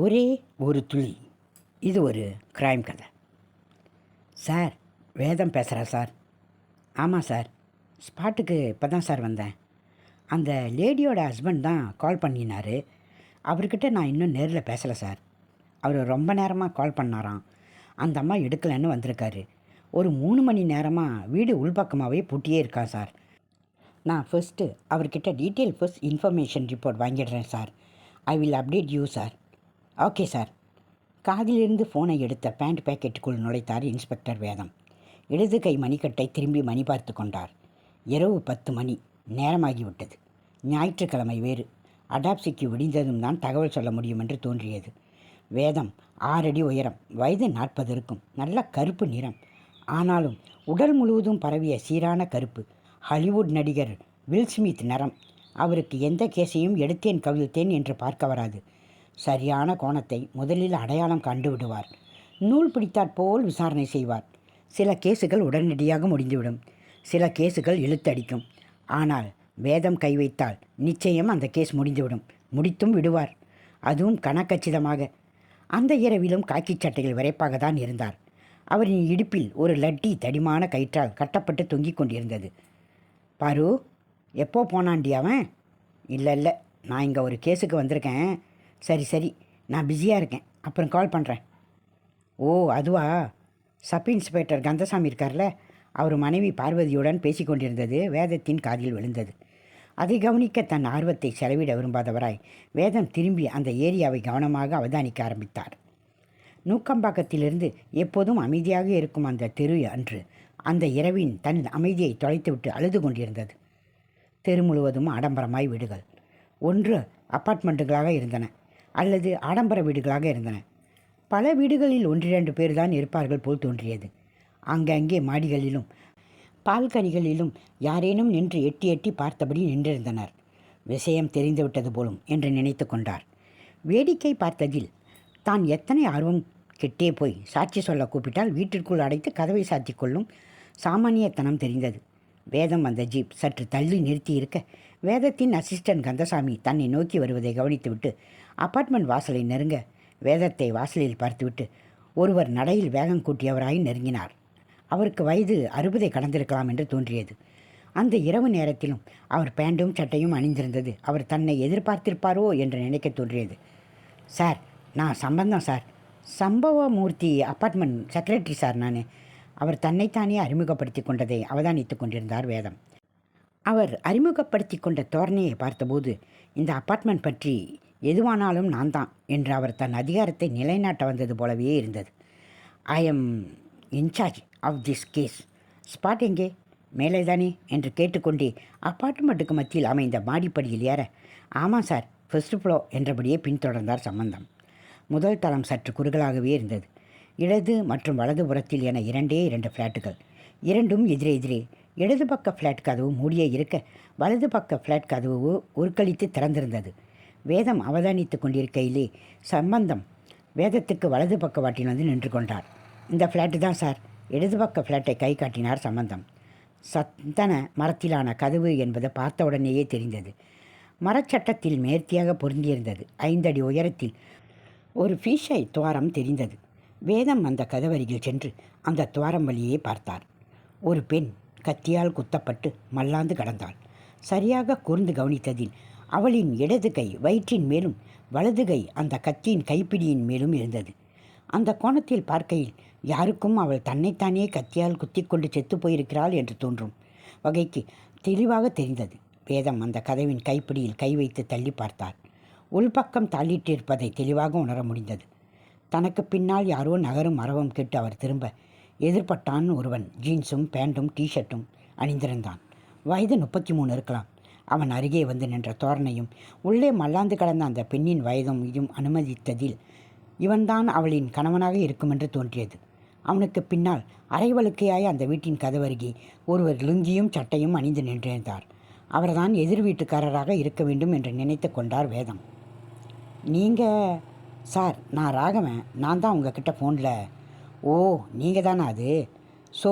ஒரே ஒரு துளி. இது ஒரு கிரைம் கதை. சார் வேதம் பேசுகிறேன் சார் ஆமாம் சார் ஸ்பாட்டுக்கு இப்போ தான் சார் வந்தேன். அந்த லேடியோட ஹஸ்பண்ட் தான் கால் பண்ணினார். அவர்கிட்ட நான் இன்னும் நேரில் பேசலை சார் அவர் ரொம்ப நேரமாக கால் பண்ணாராம். அந்த அம்மா எடுக்கலைன்னு வந்திருக்காரு. ஒரு மூணு மணி நேரமாக வீடு உள்பக்கமாகவே பூட்டியே இருக்கா சார் நான் ஃபஸ்ட்டு அவர்கிட்ட detail first information report வாங்கிடுறேன் sir I will update you sir okay sir. காதிலிருந்து ஃபோனை எடுத்த பேண்ட் பேக்கெட்டுக்குள் நுழைத்தார் இன்ஸ்பெக்டர் வேதம். இடது கை மணிக்கட்டை திரும்பி மணி பார்த்து கொண்டார். இரவு பத்து மணி. நேரமாகிவிட்டது. ஞாயிற்றுக்கிழமை வேறு. அடாப்சிக்கு விடிந்ததும் தான் தகவல் சொல்ல முடியும் என்று தோன்றியது. வேதம் ஆறடி உயரம். வயது நாற்பது இருக்கும். நல்ல கருப்பு நிறம். ஆனாலும் உடல் முழுவதும் பரவிய சீரான கருப்பு. ஹாலிவுட் நடிகர் வில் ஸ்மித் நிறம் அவருக்கு எந்த கேஸையும் எடுத்தேன் கவிழ்த்தேன் என்று பார்க்க வராது. சரியான கோணத்தை முதலில் அடையாளம் கண்டு விடுவார் நூல் பிடித்தாற் போல் விசாரணை செய்வார். சில கேஸுகள் உடனடியாக முடிந்துவிடும். சில கேஸுகள் இழுத்தடிக்கும். ஆனால் வேதம் கை வைத்தால் நிச்சயம் அந்த கேஸ் முடிந்துவிடும். முடித்தும் விடுவார். அதுவும் கணக்கச்சிதமாக. அந்த இரவிலும் காக்கிச் சட்டையில் விரைப்பாக தான் இருந்தார். அவரின் இடுப்பில் ஒரு லட்டி தடிமான கயிற்றால் கட்டப்பட்டு தொங்கிக் கொண்டிருந்தது. பாரு எப்போ போனாண்டி அவன்? இல்லை இல்லை. நான் இங்கே ஒரு கேஸுக்கு வந்திருக்கேன். சரி சரி. நான் பிஸியாக இருக்கேன். அப்புறம் கால் பண்ணுறேன் ஓ அதுவா? சப் இன்ஸ்பெக்டர் கந்தசாமி இருக்கார்ல? அவர் மனைவி பார்வதியுடன் பேசி கொண்டிருந்தது. வேதத்தின் காதில் விழுந்தது. அதை கவனிக்க தன் ஆர்வத்தை செலவிட விரும்பாதவராய் வேதம் திரும்பி அந்த ஏரியாவை கவனமாக அவதானிக்க ஆரம்பித்தார். நூக்கம்பாக்கத்திலிருந்து எப்போதும் அமைதியாக இருக்கும் அந்த தெரு அன்று அந்த இரவின் தன் அமைதியை தொலைத்துவிட்டு அழுது கொண்டிருந்தது. தெரு முழுவதும் ஆடம்பரமாய் வீடுகள். ஒன்று அப்பார்ட்மெண்ட்டுகளாக இருந்தன. அல்லது ஆடம்பர வீடுகளாக இருந்தன. பல வீடுகளில் ஒன்றிரண்டு பேர் தான் இருப்பார்கள் போல் தோன்றியது. அங்கங்கே மாடிகளிலும் பால்கனிகளிலும் யாரேனும் நின்று எட்டி எட்டி பார்த்தபடி நின்றிருந்தனர். விஷயம் தெரிந்துவிட்டது போலும் என்று நினைத்து கொண்டார். வேடிக்கை பார்த்ததில் தான் எத்தனை ஆர்வம் கெட்டே போய் சாட்சி சொல்ல கூப்பிட்டால் வீட்டிற்குள் அடைத்து கதவை சாத்திக் கொள்ளும் சாமானியத்தனம் தெரிந்தது. வேதம் வந்த ஜீப் சற்று தள்ளி நிறுத்தி இருக்க வேதத்தின் அசிஸ்டன்ட் கந்தசாமி தன்னை நோக்கி வருவதை கவனித்துவிட்டு அப்பார்ட்மெண்ட் வாசலை நெருங்க வேதத்தை வாசலில் பார்த்துவிட்டு ஒருவர் நடையில் வேகம் கூட்டியவராய் நெருங்கினார். அவருக்கு வயது அறுபதை கடந்திருக்கலாம் என்று தோன்றியது. அந்த இரவு நேரத்திலும் அவர் பேண்டும் சட்டையும் அணிந்திருந்தது. அவர் தன்னை எதிர்பார்த்திருப்பாரோ என்று நினைக்க தோன்றியது. சார் நான் Sambandham sir. Sambavamoorthy apartment secretary sir நான். அவர் தன்னைத்தானே அறிமுகப்படுத்தி கொண்டதை அவதானித்து கொண்டிருந்தார் வேதம். அவர் அறிமுகப்படுத்தி கொண்ட தோரணையை பார்த்தபோது இந்த அப்பார்ட்மெண்ட் பற்றி எதுவானாலும் நான் தான் என்று அவர் தன் அதிகாரத்தை நிலைநாட்ட வந்தது போலவே இருந்தது. I am incharge of this case spot எங்கே? மேலே தானே? என்று கேட்டுக்கொண்டே அப்பார்ட்மெண்ட்டுக்கு மத்தியில் அமைந்த மாடிப்படியில் ஏற ஆமாம் சார் ஃபர்ஸ்ட் ஃப்ளோ என்றபடியே பின்தொடர்ந்தார் சம்பந்தம். முதல் தளம் சற்று குறுகலாகவே இருந்தது. இடது மற்றும் வலது புறத்தில் என இரண்டே இரண்டு ஃப்ளாட்டுகள் இரண்டும் எதிரே எதிரே. இடது பக்க ஃப்ளாட் கதவு மூடியே இருக்க வலது பக்க ஃப்ளாட் கதவு உருக்களித்து திறந்திருந்தது. வேதம் அவதானித்து கொண்டிருக்கையிலே சம்பந்தம் வேதத்துக்கு வலது பக்க வாட்டில் வந்து நின்று கொண்டார். இந்த ஃப்ளாட்டு தான் சார். இடது பக்க ஃப்ளாட்டை கை காட்டினார் சம்பந்தம். சத்தன மரத்திலான கதவு என்பது பார்த்தவுடனேயே தெரிந்தது. மரச்சட்டத்தில் நேர்த்தியாக பொருந்தியிருந்தது. ஐந்தடி உயரத்தில் ஒரு ஃபீஷை துவாரம் தெரிந்தது. வேதம் அந்த கதவருகில் சென்று அந்த துவாரம் வழியே பார்த்தார். ஒரு பெண் கத்தியால் குத்தப்பட்டு மல்லாந்து கடந்தாள். சரியாக கூர்ந்து கவனித்ததில் அவளின் இடது கை வயிற்றின் மேலும் வலது கை அந்த கத்தியின் கைப்பிடியின் மேலும் இருந்தது. அந்த கோணத்தில் பார்க்கையில் யாருக்கும் அவள் தன்னைத்தானே கத்தியால் குத்திக்கொண்டு செத்து போயிருக்கிறாள் என்று தோன்றும் வகைக்கு தெளிவாக தெரிந்தது. வேதம் அந்த கதவின் கைப்பிடியில் கை வைத்து தள்ளி பார்த்தார் உள்பக்கம் தள்ளிட்டிருப்பதை தெளிவாக உணர முடிந்தது. தனக்கு பின்னால் யாரோ நகரும் மரபம் கேட்டு அவர் திரும்ப எதிர்பட்டான் ஒருவன். ஜீன்ஸும் பேண்ட்டும் டிஷர்ட்டும் அணிந்திருந்தான். வயது முப்பத்தி மூணு இருக்கலாம். அவன் அருகே வந்து நின்ற தோரணையும் உள்ளே மல்லாந்து கடந்த அந்த பெண்ணின் வயதும் இதும் அனுமதித்ததில் இவன்தான் அவளின் கணவனாக இருக்குமென்று தோன்றியது. அவனுக்கு பின்னால் அரைவழுக்கையாய் அந்த வீட்டின் கதவருகே ஒருவர் லுங்கியும் சட்டையும் அணிந்து நின்றிருந்தார். அவர்தான் எதிர் வீட்டுக்காரராக இருக்க வேண்டும் என்று நினைத்து கொண்டார் வேதம். நீங்கள் சார் நான் ராகவன். நான் தான் உங்ககிட்ட ஃபோனில் ஓ நீங்கள் தானே அது? ஸோ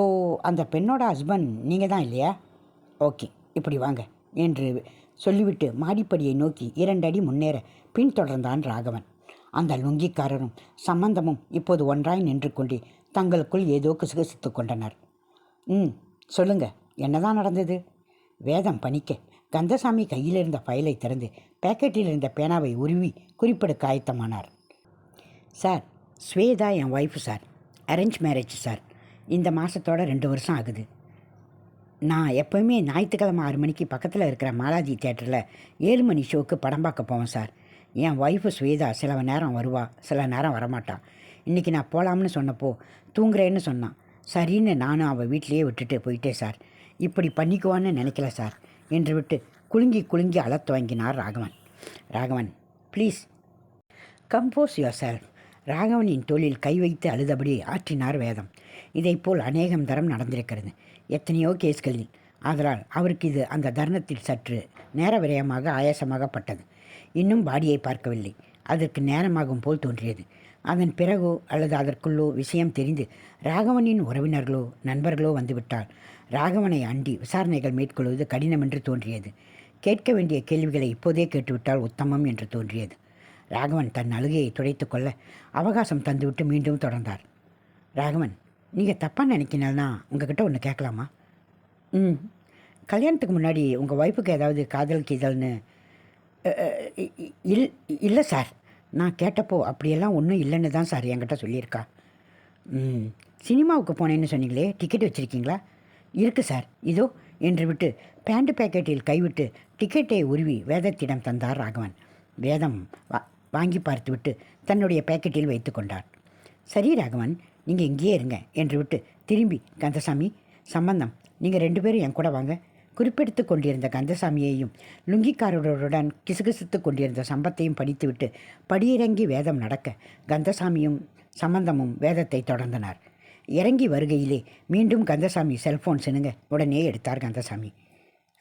அந்த பெண்ணோட ஹஸ்பண்ட் நீங்கள் தான் இல்லையா? ஓகே இப்படி வாங்க. என்று சொல்லிவிட்டு மாடிப்படியை நோக்கி இரண்டடி முன்னேற பின்தொடர்ந்தான் ராகவன். அந்த லுங்கிக்காரரும் சம்பந்தமும் இப்போது ஒன்றாய் நின்று கொண்டு தங்களுக்குள் ஏதோ கிசுகிசுத்து கொண்டனர். ம் சொல்லுங்க என்னதான் நடந்தது? வேதம் பணிக்க. கந்தசாமி கையில் இருந்த ஃபைலை திறந்து பேக்கெட்டில் இருந்த பேனாவை உருவி குறிப்பிட ஆயத்தமானார் சார் ஸ்வேதா என் wife sir. Arrange marriage sir. இந்த மாதத்தோட ரெண்டு வருஷம் ஆகுது. நான் எப்போவுமே ஞாயிற்றுக்கிழமை ஆறு மணிக்கு பக்கத்தில் இருக்கிற மாலாஜி தேட்டரில் ஏழு மணி ஷோக்கு படம் பார்க்க போவேன் சார். என் ஒய்ஃபு ஸ்வேதா சில நேரம் வருவா சில நேரம் வரமாட்டான் இன்றைக்கி நான் போகலாம்னு சொன்னப்போ தூங்குறேன்னு சொன்னான் சரின்னு நானும் அவள் வீட்டிலையே விட்டுட்டு போயிட்டேன் சார். இப்படி பண்ணிக்குவான்னு நினைக்கல சார். என்று விட்டு குலுங்கி குலுங்கி அழத் துவங்கினார் Raghavan. Raghavan please compose yourself ராகவனின் தொழில் கை வைத்து அழுதபடி ஆற்றினார் வேதம். இதைப்போல் அநேகம் தரம் நடந்திருக்கிறது. எத்தனையோ கேஸ்களில். ஆதலால் அவருக்கு இது அந்த தருணத்தில் சற்று நேர விரயமாக ஆயாசமாகப்பட்டது. இன்னும் பாடியை பார்க்கவில்லை. அதற்கு நேரமாகும் போல் தோன்றியது. அதன் பிறகோ அல்லது அதற்குள்ளோ விஷயம் தெரிந்து ராகவனின் உறவினர்களோ நண்பர்களோ வந்துவிட்டால் ராகவனை அண்டி விசாரணைகள் மேற்கொள்வது கடினம் என்று தோன்றியது. கேட்க வேண்டிய கேள்விகளை இப்போதே கேட்டுவிட்டால் உத்தமம் என்று தோன்றியது. ராகவன் தன் அழுகையை துடைத்துக்கொள்ள அவகாசம் தந்துவிட்டு மீண்டும் தொடர்ந்தார். ராகவன் நீங்கள் தப்பாக நினைக்கினா உங்ககிட்ட ஒன்று கேட்கலாமா ம். கல்யாணத்துக்கு முன்னாடி உங்கள் ஒய்ஃபுக்கு ஏதாவது காதல் கீதல்னு இல் இல்லை சார். நான் கேட்டப்போ அப்படியெல்லாம் ஒன்றும் இல்லைன்னு தான் சார் என்கிட்ட சொல்லியிருக்கா. ம். சினிமாவுக்கு போனேன்னு சொன்னீங்களே டிக்கெட் வச்சுருக்கீங்களா? இருக்குது சார். இதோ என்று விட்டு பேண்ட் பேக்கெட்டில் கைவிட்டு டிக்கெட்டை உருவி வேதத்திடம் தந்தார் ராகவன். வேதம் வா வாங்கி பார்த்துவிட்டு தன்னுடைய பேக்கெட்டில் வைத்து கொண்டார். சரி ராகவன் நீங்கள் இங்கேயே இருங்க என்று விட்டு திரும்பி கந்தசாமி சம்பந்தம். நீங்கள் ரெண்டு பேரும் என் கூட வாங்க. குறிப்பெடுத்து கொண்டிருந்த கந்தசாமியையும் லுங்கிக்காரருடன் கிசுகிசுத்து கொண்டிருந்த சம்பத்தையும் படித்துவிட்டு படியிறங்கி வேதம் நடக்க கந்தசாமியும் சம்பந்தமும் வேதத்தை தொடர்ந்தனர். இறங்கி வருகையிலே மீண்டும் கந்தசாமி செல்ஃபோன் சினுங்க உடனே எடுத்தார் கந்தசாமி.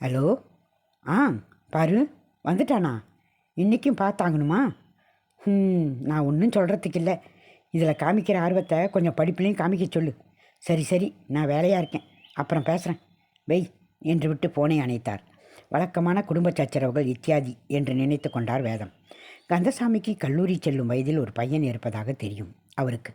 ஹலோ? ஆ பாரு வந்துட்டானா? இன்றைக்கும் பார்த்தாங்கணுமா? ம் நான் ஒன்றும் சொல்கிறதுக்கு இல்லை இதில் காமிக்கிற ஆர்வத்தை கொஞ்சம் படிப்புலையும் காமிக்க சொல்லு. சரி சரி நான் வேலையாக இருக்கேன். அப்புறம் பேசுகிறேன் வெய் என்று விட்டு போனை அணைத்தார். வழக்கமான குடும்ப சச்சரவுகள் இத்தியாதி என்று நினைத்து கொண்டார் வேதம். கந்தசாமிக்கு கல்லூரி செல்லும் வயதில் ஒரு பையன் இருப்பதாக தெரியும் அவருக்கு.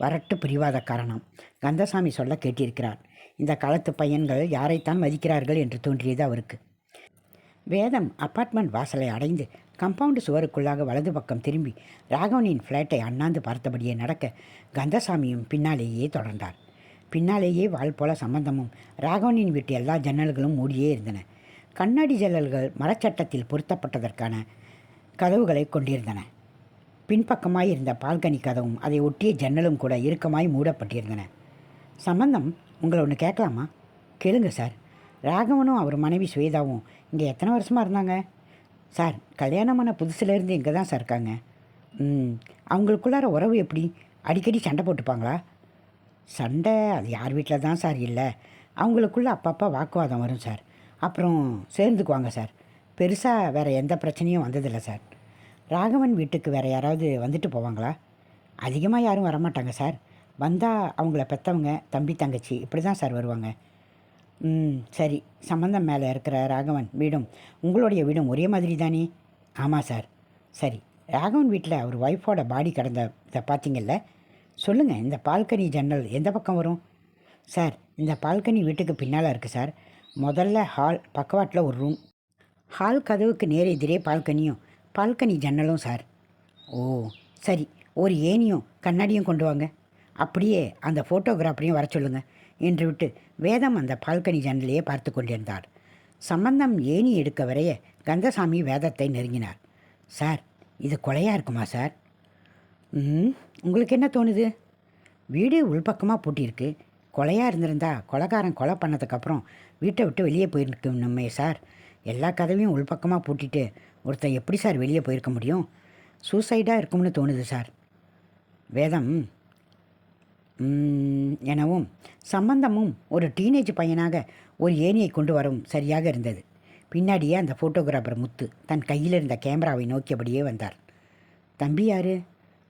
வரட்டு பிரிவாத காரணம். கந்தசாமி சொல்ல கேட்டிருக்கிறார். இந்த காலத்து பையன்கள் யாரைத்தான் மதிக்கிறார்கள் என்று தோன்றியது அவருக்கு. வேதம் அப்பார்ட்மெண்ட் வாசலை அடைந்து கம்பவுண்டு சுவருக்குள்ளாக வலது பக்கம் திரும்பி ராகவனின் ஃப்ளாட்டை அண்ணாந்து பார்த்தபடியே நடக்க கந்தசாமியும் பின்னாலேயே தொடர்ந்தார். பின்னாலேயே வால் போல சம்பந்தமும் ராகவனின் வீட்டு எல்லா ஜன்னல்களும் மூடியே இருந்தன. கண்ணாடி ஜன்னல்கள் மரச்சட்டத்தில் பொருத்தப்பட்டதற்கான கதவுகளை கொண்டிருந்தன. பின்பக்கமாய் இருந்த பால்கனி கதவும் அதை ஒட்டிய ஜன்னலும் கூட இறுக்கமாய் மூடப்பட்டிருந்தன. சம்பந்தம் உங்களை ஒன்று கேட்கலாமா? கேளுங்க சார். ராகவனும் அவர் மனைவி சுவேதாவும் இங்கே எத்தனை வருஷமாக இருந்தாங்க? சார் கல்யாணமான புதுசுலேருந்து இங்கே தான் சார் இருக்காங்க. ம் அவங்களுக்குள்ளார உறவு எப்படி? அடிக்கடி சண்டை போட்டுப்பாங்களா? சண்டை அது யார் வீட்டில் தான் சார் இல்லை. அவங்களுக்குள்ளே அப்பப்போ வாக்குவாதம் வரும் சார். அப்புறம் சேர்ந்துக்குவாங்க சார். பெருசாக வேறு எந்த பிரச்சனையும் வந்ததில்லை சார். ராகவன் வீட்டுக்கு வேறு யாராவது வந்துட்டு போவாங்களா? அதிகமாக யாரும் வரமாட்டாங்க சார். வந்தால் அவங்கள பெற்றவங்க தம்பி தங்கச்சி இப்படி தான் சார் வருவாங்க. ம் சரி. சம்பந்தம் மேலே இருக்கிற ராகவன் வீடும் உங்களுடைய வீடும் ஒரே மாதிரி தானே? ஆமாம் சார். சரி. ராகவன் வீட்டில் அவர் ஒய்ஃபோட பாடி கிடந்த இதை பார்த்தீங்கல்ல? சொல்லுங்கள் இந்த பால்கனி ஜன்னல் எந்த பக்கம் வரும்? சார் இந்த பால்கனி வீட்டுக்கு பின்னால் இருக்குது சார். முதல்ல ஹால் பக்கவாட்டில் ஒரு ரூம் ஹால் கதவுக்கு நேர் எதிரே பால்கனியும் பால்கனி ஜன்னலும் சார். ஓ சரி. ஒரு ஏனியும் கண்ணாடியும் கொண்டு வாங்க. அப்படியே அந்த ஃபோட்டோகிராஃபரையும் வர சொல்லுங்கள் என்று விட்டு வேதம் அந்த பால்கனி ஜன்னலையே பார்த்து கொண்டிருந்தார் சம்பந்தம் ஏணி எடுக்க வரைய கந்தசாமி வேதத்தை நெருங்கினார். சார் இது கொலையாக இருக்குமா சார்? ம் உங்களுக்கு என்ன தோணுது? வீடு உள்பக்கமாக பூட்டியிருக்கு. கொலையாக இருந்திருந்தா கொலைக்காரன் கொலை பண்ணதுக்கப்புறம் வீட்டை விட்டு வெளியே போயிருக்கணுமே சார். எல்லா கதவையும் உள்பக்கமாக பூட்டிட்டு ஒருத்தன் எப்படி சார் வெளியே போயிருக்க முடியும்? சூசைடாக இருக்கும்னு தோணுது சார். வேதம் எனவும் சம்பந்தமும் ஒரு டீனேஜ் பையனாக ஒரு ஏணியை கொண்டு வரவும் சரியாக இருந்தது. பின்னாடியே அந்த ஃபோட்டோகிராஃபர் முத்து தன் கையில் இருந்த கேமராவை நோக்கியபடியே வந்தார். தம்பி யாரு?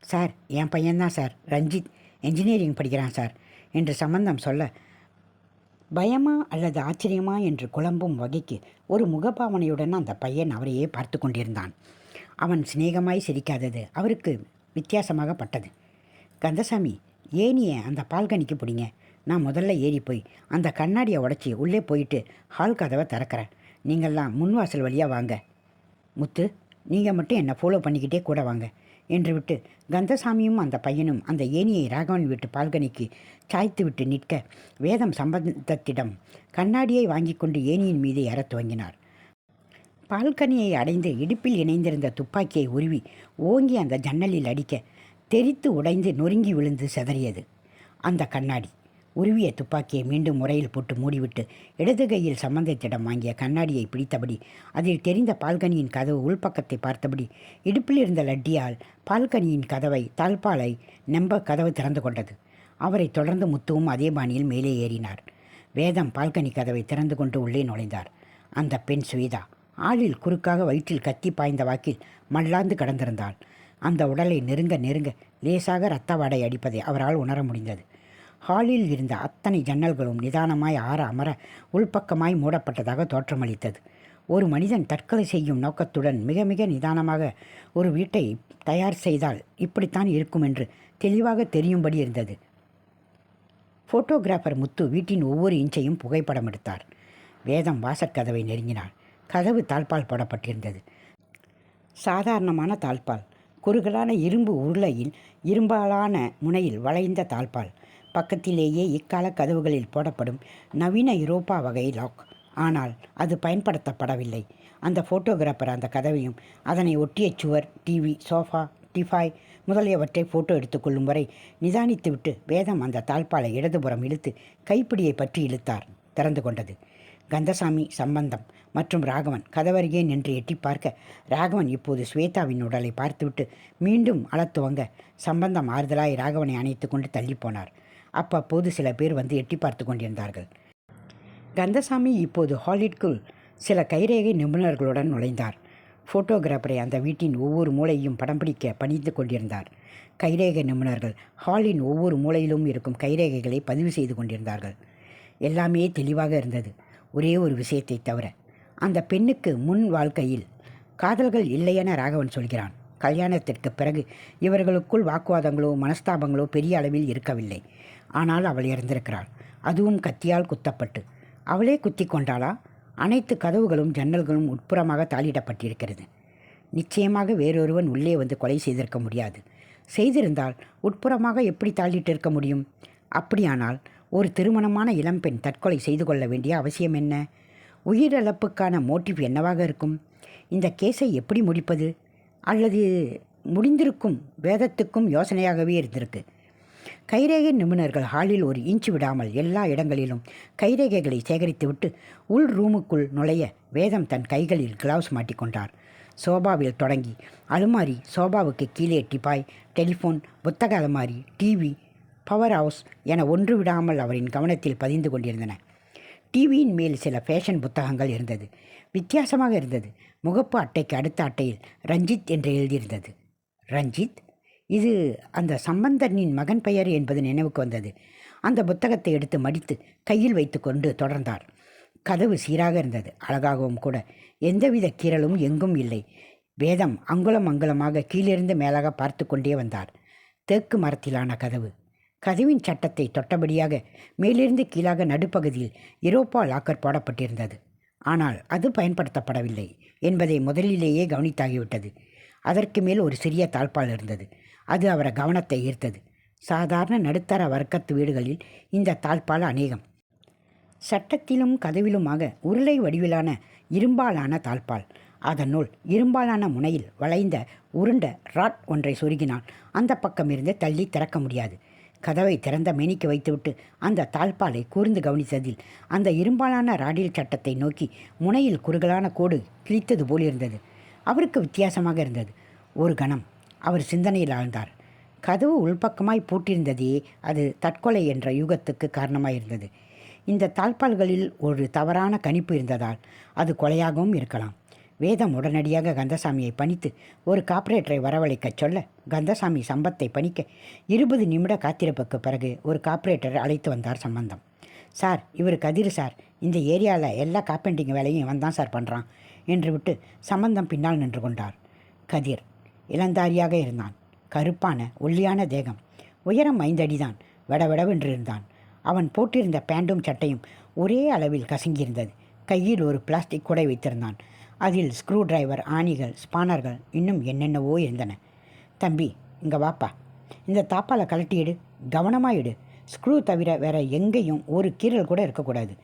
சார் என் பையன்தான் சார். ரஞ்சித். என்ஜினியரிங் படிக்கிறான் சார் என்று சம்பந்தம் சொல்ல பயமா அல்லது ஆச்சரியமா? என்று குழம்பும் வகைக்கு ஒரு முகபாவனையுடன் அந்த பையன் அவரையே பார்த்து கொண்டிருந்தான். அவன் சிநேகமாய் சிரிக்காதது அவருக்கு வித்தியாசமாக பட்டது. கந்தசாமி ஏனியை அந்த பால்கனிக்கு பிடிங்க. நான் முதல்ல ஏறி போய் அந்த கண்ணாடியை உடச்சி உள்ளே போயிட்டு ஹால் கதவை திறக்கிறேன். நீங்கள்லாம் முன்வாசல் வழியாக வாங்க. முத்து நீங்கள் மட்டும் என்னை ஃபாலோ பண்ணிக்கிட்டே கூட வாங்க என்று விட்டு கந்தசாமியும் அந்த பையனும் அந்த ஏனியை ராகவன் வீட்டு பால்கனிக்கு சாய்த்து விட்டு நிற்க வேதம் சம்பந்தத்திடம் கண்ணாடியை வாங்கி கொண்டு ஏனியின் மீது ஏறத் துவங்கினார். பால்கனியை அடைந்து இடுப்பில் இணைந்திருந்த துப்பாக்கியை உருவி ஓங்கி அந்த ஜன்னலில் அடிக்க தெரித்து உடைந்து நொறுங்கி விழுந்து சிதறியது. அந்த கண்ணாடி. உருவிய துப்பாக்கியை மீண்டும் முறையில் போட்டு மூடிவிட்டு இடது கையில் சம்பந்தத்திடம் வாங்கிய கண்ணாடியை பிடித்தபடி அதில் தெரிந்த பால்கனியின் கதவு உள்பக்கத்தை பார்த்தபடி இடுப்பில் இருந்த லட்டியால் பால்கனியின் கதவை தாழ்பாலை நம்ப கதவு திறந்து கொண்டது. அவரை தொடர்ந்து முத்துவும் அதே பாணியில் மேலே ஏறினார். வேதம் பால்கனி கதவை திறந்து கொண்டு உள்ளே நுழைந்தார். அந்த பெண் சுவேதா. ஆளில் குறுக்காக வயிற்றில் கத்தி பாய்ந்த வாக்கில் மல்லாந்து கடந்திருந்தாள். அந்த உடலை நெருங்க நெருங்க லேசாக இரத்த வாடை அடிப்பதை அவரால் உணர முடிந்தது. ஹாலில் இருந்த அத்தனை ஜன்னல்களும் நிதானமாய் ஆற அமர உள்பக்கமாய் மூடப்பட்டதாக தோற்றமளித்தது. ஒரு மனிதன் தற்கொலை செய்யும் நோக்கத்துடன் மிக மிக நிதானமாக ஒரு வீட்டை தயார் செய்தால் இப்படித்தான் இருக்கும் என்று தெளிவாக தெரியும்படி இருந்தது. ஃபோட்டோகிராஃபர் முத்து வீட்டின் ஒவ்வொரு இன்ச்சையும் புகைப்படம் எடுத்தார். வேதம் வாசற்கதவை நெருங்கினார் கதவு தாழ்பால் போடப்பட்டிருந்தது. சாதாரணமான தாழ்பால். குறுகலான இரும்பு உருளையில் இரும்பாலான முனையில் வளைந்த தாழ்பால். பக்கத்திலேயே இக்கால கதவுகளில் போடப்படும் நவீன யூரோப்பா வகை லாக். ஆனால் அது பயன்படுத்தப்படவில்லை. அந்த ஃபோட்டோகிராஃபர் அந்த கதவையும் அதனை ஒட்டிய சுவர் டிவி சோஃபா டிஃபாய் முதலியவற்றை ஃபோட்டோ எடுத்துக்கொள்ளும் வரை நிதானித்துவிட்டு வேதம் அந்த தாழ்பாலை இடதுபுறம் இழுத்து கைப்பிடியை பற்றி இழுத்தார். திறந்து கொண்டது. கந்தசாமி சம்பந்தம் மற்றும் ராகவன் கதவருகே நின்று எட்டி பார்க்க ராகவன் இப்போது ஸ்வேதாவின் உடலை பார்த்துவிட்டு மீண்டும் அளத்துவங்க சம்பந்தம் ஆறுதலாய் ராகவனை அணைத்து கொண்டு தள்ளி போனார். அப்பப்போது சில பேர் வந்து எட்டி பார்த்து கொண்டிருந்தார்கள். கந்தசாமி இப்போது ஹாலிட்குள் சில கைரேகை நிபுணர்களுடன் நுழைந்தார். ஃபோட்டோகிராஃபரை அந்த வீட்டின் ஒவ்வொரு மூலையும் படம் பிடிக்க பணிந்து கொண்டிருந்தார். கைரேகை நிபுணர்கள் ஹாலின் ஒவ்வொரு மூலையிலும் இருக்கும் கைரேகைகளை பதிவு செய்து கொண்டிருந்தார்கள். எல்லாமே தெளிவாக இருந்தது. ஒரே ஒரு விஷயத்தை தவிர அந்த பெண்ணுக்கு முன் வாழ்க்கையில் காதல்கள் இல்லையென ராகவன் சொல்கிறான். கல்யாணத்திற்கு பிறகு இவர்களுக்குள் வாக்குவாதங்களோ மனஸ்தாபங்களோ பெரிய அளவில் இருக்கவில்லை. ஆனால் அவள் இறந்திருக்கிறாள் அதுவும் கத்தியால் குத்தப்பட்டு. அவளே குத்தி கொண்டாளா? அனைத்து கதவுகளும் ஜன்னல்களும் உட்புறமாக தாளிடப்பட்டிருக்கிறது. நிச்சயமாக வேறொருவன் உள்ளே வந்து கொலை செய்திருக்க முடியாது. செய்திருந்தால் உட்புறமாக எப்படி தாளிட்டு இருக்க முடியும்? அப்படியானால் ஒரு திருமணமான இளம்பெண் தற்கொலை செய்து கொள்ள வேண்டிய அவசியம் என்ன? உயிரிழப்புக்கான மோட்டிவ் என்னவாக இருக்கும்? இந்த கேஸை எப்படி முடிப்பது? அல்லது முடிந்திருக்கும் வேதத்துக்கும் யோசனையாகவே இருந்திருக்கு. கைரேகை நிபுணர்கள் ஹாலில் ஒரு இன்ச்சு விடாமல் எல்லா இடங்களிலும் கைரேகைகளை சேகரித்துவிட்டு உள் ரூமுக்குள் நுழைய வேதம் தன் கைகளில் கிளவுஸ் மாட்டிக்கொண்டார் சோபாவில் தொடங்கி அலுமாரி சோபாவுக்கு கீழே டிபாய் டெலிஃபோன் புத்தக அலுமாரி டிவி பவர் ஹவுஸ் என ஒன்று விடாமல் அவரின் கவனத்தில் பதிந்து கொண்டிருந்தன. டிவியின் மேல் சில ஃபேஷன் புத்தகங்கள் இருந்தது. வித்தியாசமாக இருந்தது. முகப்பு அட்டைக்கு அடுத்த அட்டையில் ரஞ்சித் என்று எழுதியிருந்தது. ரஞ்சித்? இது அந்த சம்பந்தனின் மகன் பெயர் என்பது நினைவுக்கு வந்தது. அந்த புத்தகத்தை எடுத்து மடித்து கையில் வைத்துக்கொண்டு தொடர்ந்தார். கதவு சீராக இருந்தது. அழகாகவும் கூட. எந்தவித கீறலும் எங்கும் இல்லை. வேதம் அங்குலம் அங்குலமாக கீழிருந்து மேலாக பார்த்து கொண்டே வந்தார். தேக்கு மரத்திலான கதவு. கதவின் சட்டத்தை தொட்டபடியாக மேலிருந்து கீழாக நடுப்பகுதியில் யூரோப்பா லாக்கர் போடப்பட்டிருந்தது. ஆனால் அது பயன்படுத்தப்படவில்லை என்பதை முதலிலேயே கவனித்தாகிவிட்டது. அதற்கு மேல் ஒரு சிறிய தாழ்பால் இருந்தது. அது அவரை கவனத்தை ஈர்த்தது. சாதாரண நடுத்தர வர்க்கத்து வீடுகளில் இந்த தாழ்பால் அநேகம். சட்டத்திலும் கதவிலுமாக உருளை வடிவிலான இரும்பாலான தாழ்பால் அதனுள் இரும்பாலான முனையில் வளைந்த உருண்ட ராட் ஒன்றை சொருகினால் அந்த பக்கமிருந்து தள்ளி திறக்க முடியாது. கதவை திறந்த மேனிக்கு வைத்துவிட்டு அந்த தாழ்பாலை கூர்ந்து கவனித்ததில் அந்த இரும்பாலான ராடில் சட்டத்தை நோக்கி முனையில் குறுகலான கோடு கிழித்தது போல் இருந்தது. அவருக்கு வித்தியாசமாக இருந்தது. ஒரு கணம். அவர் சிந்தனையில் ஆழ்ந்தார். கதவு உள்பக்கமாய் பூட்டிருந்ததே அது தற்கொலை என்ற யூகத்துக்கு காரணமாயிருந்தது இந்த தாழ்பால்களில் ஒரு தவறான கணிப்பு இருந்ததால் அது கொலையாகவும் இருக்கலாம். வேதம் உடனடியாக கந்தசாமியை பணித்து ஒரு காப்பரேட்டரை வரவழைக்கச் சொல்ல கந்தசாமி சம்பத்தை பணிக்க இருபது நிமிட காத்திருப்புக்கு பிறகு ஒரு காப்பரேட்டரை அழைத்து வந்தார் சம்பந்தம். சார் இவர் கதிர் சார். இந்த ஏரியாவில் எல்லா காப்பெண்டிங் வேலையும் இவன் தான் சார் பண்ணுறான் என்று விட்டு சம்பந்தம் பின்னால் நின்று கொண்டார். கதிர் இளந்தாரியாக இருந்தான். கருப்பான ஒல்லியான தேகம். உயரம் ஐந்தடிதான் விடவிடவென்று இருந்தான். அவன் போட்டிருந்த பேண்டும் சட்டையும் ஒரே அளவில் கசங்கியிருந்தது கையில் ஒரு பிளாஸ்டிக் குடை வைத்திருந்தான். அதில் ஸ்க்ரூ டிரைவர் ஆணிகள் ஸ்பானர்கள் இன்னும் என்னென்னவோ இருந்தன. தம்பி இங்கே வாப்பா. இந்த தாப்பாலை கழட்டியிடு கவனமாக ஸ்க்ரூ தவிர வேற எங்கேயும் ஒரு கீரல் கூட இருக்கக்கூடாது.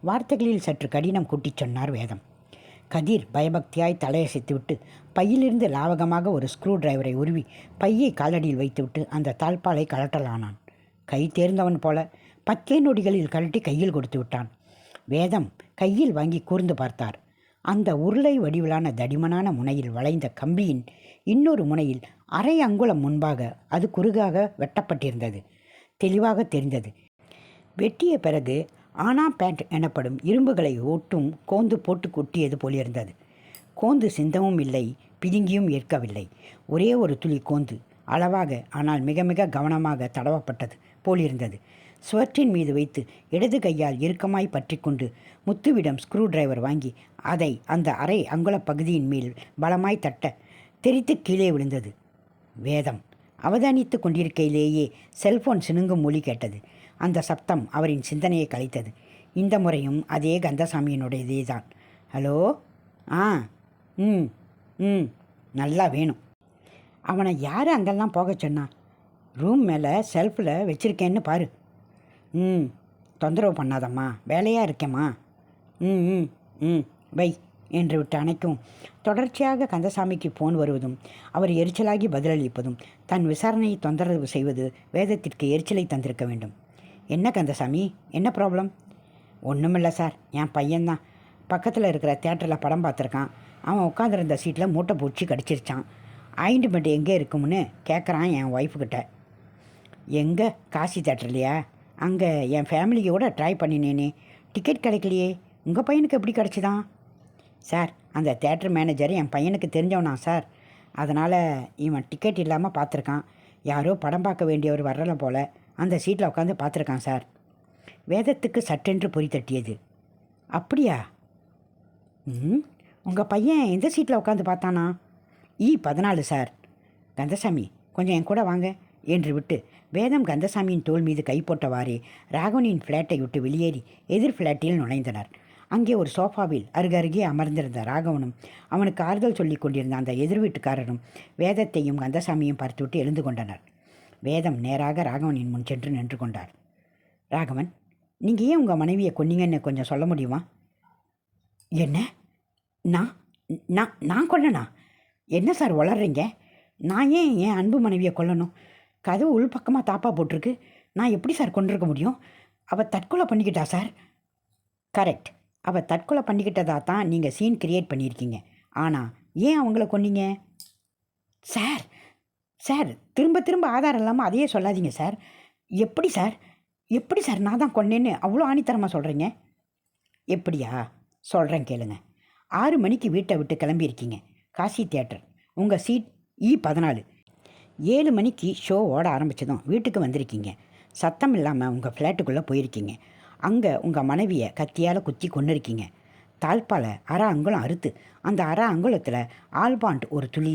வார்த்தைகளில் சற்று கடினம் கூட்டிச் சொன்னார் வேதம். கதிர் பயபக்தியாய் தலையசைத்துவிட்டு பையிலிருந்து லாவகமாக ஒரு ஸ்க்ரூ டிரைவரை உருவி பையை காலடியில் வைத்துவிட்டு அந்த தாழ்பாலை கலட்டலானான் கை தேர்ந்தவன் போல பத்தே நொடிகளில் கழட்டி கையில் கொடுத்து விட்டான் வேதம் கையில் வாங்கி கூர்ந்து பார்த்தார். அந்த உருளை வடிவிலான தடிமனான முனையில் வளைந்த கம்பியின் இன்னொரு முனையில் அரை அங்குலம் முன்பாக அது குறுகாக வெட்டப்பட்டிருந்தது. தெளிவாக தெரிந்தது. வெட்டிய பிறகு ஆனா பேண்ட் எனப்படும் இரும்புகளை ஓட்டும் கோந்து போட்டு கொட்டியது போலிருந்தது. கோந்து சிந்தவும் இல்லை பிதுங்கியும் ஏற்கவில்லை. ஒரே ஒரு துளி கோந்து அளவாக ஆனால் மிக மிக கவனமாக தடவப்பட்டது போலிருந்தது. சுவற்றின் மீது வைத்து இடது கையால் இறுக்கமாய் பற்றி கொண்டு முத்துவிடம் ஸ்க்ரூ டிரைவர் வாங்கி அதை அந்த அரை அங்குல பகுதியின் மேல் பலமாய் தட்ட தெரித்து கீழே விழுந்தது. வேதம். அவதானித்து கொண்டிருக்கையிலேயே செல்போன் சினுங்கும் மொழி கேட்டது. அந்த சப்தம் அவரின் சிந்தனையை கலைத்தது. இந்த முறையும் அதே கந்தசாமியினுடையதே தான் ஹலோ? ஆ ம் ம் நல்லா வேணும். அவனை யார் அங்கெல்லாம் போக சொன்னான் ரூம் மேலே செல்ஃபில் வச்சுருக்கேன்னு பாரு. ம் தொந்தரவு பண்ணாதம்மா. வேலையாக இருக்கேம்மா. ம் ம் ம். பை என்று விட்டு அணைக்கும். தொடர்ச்சியாக கந்தசாமிக்கு ஃபோன் வருவதும் அவர் எரிச்சலாகி பதிலளிப்பதும் தன் விசாரணையை தொந்தரவு செய்வது வேதத்திற்கு எரிச்சலை தந்திருக்க வேண்டும். என்ன கந்தசாமி? என்ன ப்ராப்ளம் ஒன்றுமில்ல சார் என் பையன்தான். பக்கத்தில் இருக்கிற தேட்டரில் படம் பார்த்துருக்கான். அவன் உட்காந்துருந்த சீட்டில் மூட்டை பூச்சி கடிச்சிருச்சான். ஆயின்மெண்ட் எங்கே இருக்கும்னு கேட்குறான் என் ஒய்ஃபுக்கிட்ட எங்கே? காசி தேட்டர்லையா அங்கே என் ஃபேமிலிக்கு கூட ட்ரை பண்ணினேனே. டிக்கெட் கிடைக்கலையே. உங்கள் பையனுக்கு எப்படி கிடச்சிதான் சார் அந்த தேட்டர் மேனேஜர் என் பையனுக்கு தெரிஞ்சவனா சார். அதனால் இவன் டிக்கெட் இல்லாமல் பார்த்துருக்கான். யாரோ படம் பார்க்க வேண்டியவர் வர்றல போல் அந்த சீட்டில் உட்காந்து பார்த்துருக்கான் சார். வேதத்துக்கு சட்டென்று பொறி தட்டியது. அப்படியா? ம் உங்கள் பையன் எந்த சீட்டில் உட்காந்து பார்த்தானா? இ பதினாலு சார். கந்தசாமி கொஞ்சம் என் கூட வாங்க என்று விட்டு வேதம் கந்தசாமியின் தோல் மீது கை போட்டவாறே ராகவனின் ஃப்ளாட்டை விட்டு வெளியேறி எதிர் ஃப்ளாட்டில் நுழைந்தனர். அங்கே ஒரு சோஃபாவில் அருகருகே அமர்ந்திருந்த ராகவனும் அவனுக்கு ஆறுதல் சொல்லி கொண்டிருந்த அந்த எதிர் வீட்டுக்காரரும் வேதத்தையும் கந்தசாமியும் பார்த்துவிட்டு எழுந்து கொண்டனர். வேதம் நேராக ராகவனின் முன் சென்று நின்று கொண்டார். ராகவன் நீங்கள் ஏன் உங்கள் மனைவியை கொன்னீங்கன்னு கொஞ்சம் சொல்ல முடியுமா? என்ன? நான் நான் நான் கொல்லனா என்ன சார் வளர்றீங்க நான் ஏன் என் அன்பு மனைவியை கொல்லணும்? கதவு உள்பக்கமாக தாப்பா போட்டிருக்கு. நான் எப்படி சார் கொண்டிருக்க முடியும்? அவள் தற்கொலை பண்ணிக்கிட்டா சார்? கரெக்ட். அவள் தற்கொலை பண்ணிக்கிட்டதா தான் நீங்கள் சீன் கிரியேட் பண்ணியிருக்கீங்க. ஆனால் ஏன் அவங்கள கொன்னீங்க? சார் சார் திரும்ப திரும்ப ஆதாரம் இல்லாமல் அதையே சொல்லாதீங்க சார். எப்படி சார்? எப்படி சார் நான் தான் கொன்னேன்னு அவ்வளோ ஆணித்தரமாக சொல்கிறீங்க எப்படியா? சொல்கிறேன் கேளுங்க. ஆறு மணிக்கு வீட்டை விட்டு கிளம்பியிருக்கீங்க. காசி தியேட்டர். உங்கள் சீட் இ e பதினாலு. ஏழு மணிக்கு ஷோ ஓட ஆரம்பித்ததும் வீட்டுக்கு வந்திருக்கீங்க. சத்தம் இல்லாமல் உங்கள் ஃப்ளாட்டுக்குள்ளே போயிருக்கீங்க. அங்கே உங்கள் மனைவியை கத்தியால் குத்தி கொண்டு இருக்கீங்க தாழ்பால் அரை அங்குலம் அறுத்து அந்த அரை அங்குலத்தில் ஆல்பாண்ட் ஒரு துளி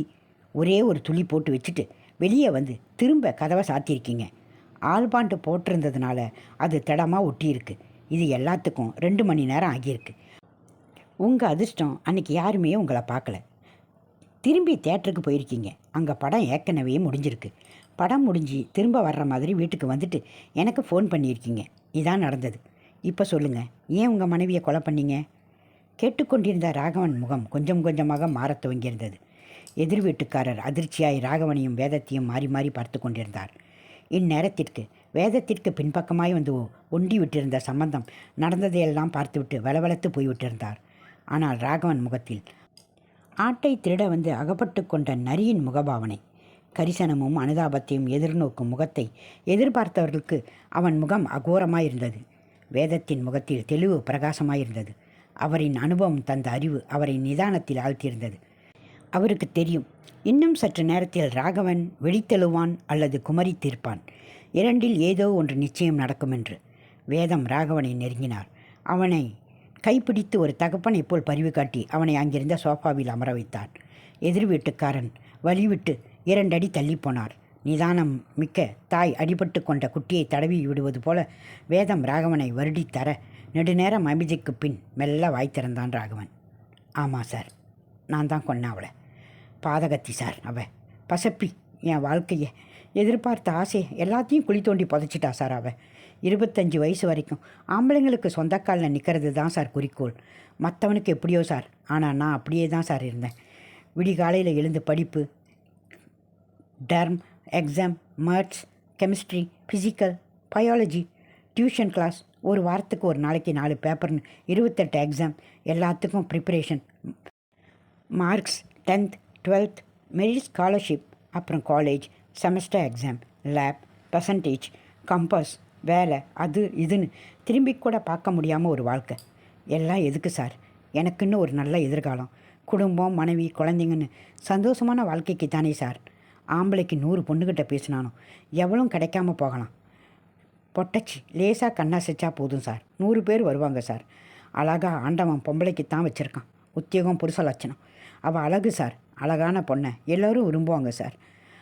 ஒரே ஒரு துளி போட்டு வச்சுட்டு வெளியே வந்து திரும்ப கதவை சாத்தியிருக்கீங்க ஆல்பாண்ட் போட்டிருந்ததுனால அது திடமாக ஒட்டியிருக்கு. இது எல்லாத்துக்கும் ரெண்டு மணி நேரம் ஆகியிருக்கு. உங்கள் அதிர்ஷ்டம் அன்னைக்கு யாருமே உங்களை பார்க்கல திரும்பி தேட்டருக்கு போயிருக்கீங்க. அங்கே படம் ஏற்கனவே முடிஞ்சிருக்கு. படம் முடிஞ்சு திரும்ப வர்ற மாதிரி வீட்டுக்கு வந்துட்டு எனக்கு ஃபோன் பண்ணியிருக்கீங்க. இதான் நடந்தது. இப்போ சொல்லுங்கள் ஏன் உங்கள் மனைவியை கொலை பண்ணீங்க? கேட்டுக்கொண்டிருந்த ராகவன் முகம் கொஞ்சம் கொஞ்சமாக மாறத் துவங்கியிருந்தது. எதிர் வீட்டுக்காரர் அதிர்ச்சியாய் ராகவனையும் வேதத்தையும் மாறி மாறி பார்த்து கொண்டிருந்தார். இந்நேரத்திற்கு வேதத்திற்கு பின்பக்கமாய் வந்து ஒண்டி விட்டிருந்த சம்பந்தம் நடந்ததையெல்லாம் பார்த்துவிட்டு வளவளத்து போய்விட்டிருந்தார். ஆனால் ராகவன் முகத்தில் ஆட்டை திருட வந்து அகப்பட்டு கொண்ட நரியின் முகபாவனை கரிசனமும் அனுதாபத்தையும் எதிர்நோக்கும் முகத்தை எதிர்பார்த்தவர்களுக்கு அவன் முகம் அகோரமாயிருந்தது. வேதத்தின் முகத்தில் தெளிவு பிரகாசமாயிருந்தது. அவரின் அனுபவம் தந்த அறிவு அவரை நிதானத்தில் ஆழ்த்தியிருந்தது. அவருக்கு தெரியும் இன்னும் சற்று நேரத்தில் ராகவன் வெடித்தெழுவான் அல்லது குமரி தீர்ப்பான் இரண்டில் ஏதோ ஒன்று நிச்சயம் நடக்கும் என்று வேதம் ராகவனை நெருங்கினார். அவனை கைப்பிடித்து ஒரு தகப்பனைப் போல் பரிவு காட்டி அவனை அங்கிருந்த சோஃபாவில் அமர வைத்தான். எதிர் வீட்டுக்காரன் வழிவிட்டு இரண்டடி தள்ளிப்போனார் நிதானம் மிக்க தாய் அடிபட்டு கொண்ட குட்டியை தடவி விடுவது போல வேதம் ராகவனை வருடித்தர நெடுநேரம் அமைதிக்கு பின் மெல்ல வாய் திறந்தான் ராகவன். ஆமாம் சார். நான் தான் கொன்னேன் அவளை பாதகத்தி சார் அவ. பசப்பி என் வாழ்க்கையை எதிர்பார்த்த ஆசை எல்லாத்தையும் குழி தோண்டி புதைச்சிட்டா சார் அவ. இருபத்தஞ்சி வயசு வரைக்கும் ஆம்பளைங்களுக்கு சொந்தக்காலில் நிற்கிறது தான் சார் குறிக்கோள். மற்றவனுக்கு எப்படியோ சார். ஆனால் நான் அப்படியே தான் சார் இருந்தேன். விடிகாலையில் எழுந்து படிப்பு term exam maths chemistry physical biology tuition class ஒரு வாரத்துக்கு ஒரு நாளைக்கு நாலு பேப்பர்னு இருபத்தெட்டு எக்ஸாம் எல்லாத்துக்கும் preparation marks tenth twelfth merit scholarship அப்புறம் college semester exam lab percentage campus வேலை அது இதுன்னு திரும்பி கூட பார்க்க முடியாமல் ஒரு வாழ்க்கை. எல்லாம் எதுக்கு சார் எனக்குன்னு ஒரு நல்ல எதிர்காலம். குடும்பம் மனைவி குழந்தைங்கன்னு சந்தோஷமான வாழ்க்கைக்கு தானே சார் ஆம்பளைக்கு நூறு பொண்ணுக்கிட்ட பேசினாலும் எவ்வளோ கிடைக்காம போகலாம். பொட்டச்சி லேசாக கண்ணாசிச்சா போதும் சார். நூறு பேர் வருவாங்க சார். அழகாக ஆண்டவன் பொம்பளைக்கு தான் வச்சுருக்கான். உத்தியோகம் புருஷ லட்சணம். அவள் அழகு சார். அழகான பொண்ணை. எல்லோரும் விரும்புவாங்க சார்.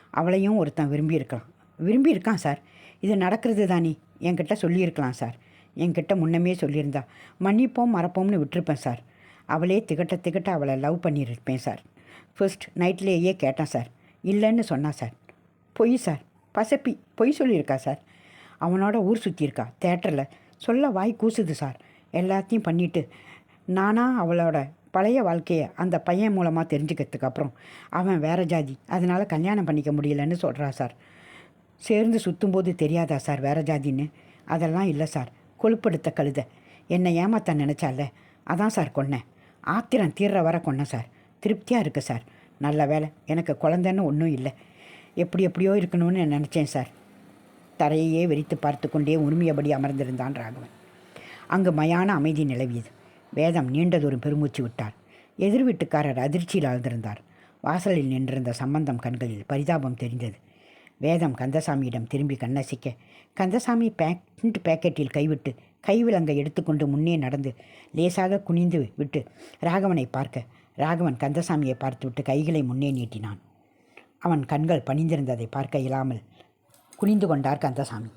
அவளையும் ஒருத்தன் விரும்பியிருக்கலாம். விரும்பியிருக்கான் சார். இது நடக்கிறது தானே? என்கிட்ட சொல்லியிருக்கலாம் சார். என்கிட்ட முன்னமே சொல்லியிருந்தா. மன்னிப்போம் மறப்போம்னு விட்டுருப்பேன் சார். அவளே திகட்ட திகட்ட அவளை லவ் பண்ணியிருப்பேன் சார். ஃபர்ஸ்ட் நைட்லேயே கேட்டேன் சார். இல்லைன்னு சொன்னா சார். பொய் சார். பசப்பி பொய் சொல்லியிருக்கா சார். அவனோட ஊர் சுற்றியிருக்கா தேட்டரில் சொல்ல வாய் கூசுது சார். எல்லாத்தையும் பண்ணிவிட்டு நானாக அவளோட பழைய வாழ்க்கையை அந்த பையன் மூலமாக தெரிஞ்சுக்கிறதுக்கு அப்புறம் அவன் வேற ஜாதி அதனால் கல்யாணம் பண்ணிக்க முடியலன்னு சொல்கிறா சார். சேர்ந்து சுற்றும்போது தெரியாதா சார் வேற ஜாதின்னு? அதெல்லாம் இல்லை சார். கொழுப்படுத்த கழுத. என்னை ஏமாத்த நினச்சால? அதான் சார் கொன்னேன். ஆத்திரம் தீர்ற வர கொன்னேன் சார். திருப்தியாக இருக்குது சார். நல்ல வேலை. எனக்கு குழந்தைன்னு ஒன்றும் இல்லை. எப்படி எப்படியோ இருக்கணும்னு நினச்சேன் சார். தரையையே வெறித்து பார்த்து கொண்டே உரிமையபடி அமர்ந்திருந்தான் ராகவன். அங்கு மயான அமைதி நிலவியது. வேதம் நீண்டதொரு பெருமூச்சு விட்டார். எதிர் வீட்டுக்காரர் அதிர்ச்சியில் ஆழ்ந்திருந்தார். வாசலில் நின்றிருந்த சம்பந்தம் கண்களில் பரிதாபம் தெரிந்தது. வேதம் கந்தசாமியிடம் திரும்பி கண்ணசிக்க கந்தசாமி பேண்ட் பேக்கெட்டில் கைவிட்டு கைவிலங்கை எடுத்துக்கொண்டு முன்னே நடந்து லேசாக குனிந்து விட்டு ராகவனை பார்க்க ராகவன் கந்தசாமியை பார்த்துவிட்டு கைகளை முன்னே நீட்டினான். அவன் கண்கள் பணிந்திருந்ததை பார்க்க இயலாமல் குனிந்து கொண்டார் கந்தசாமி.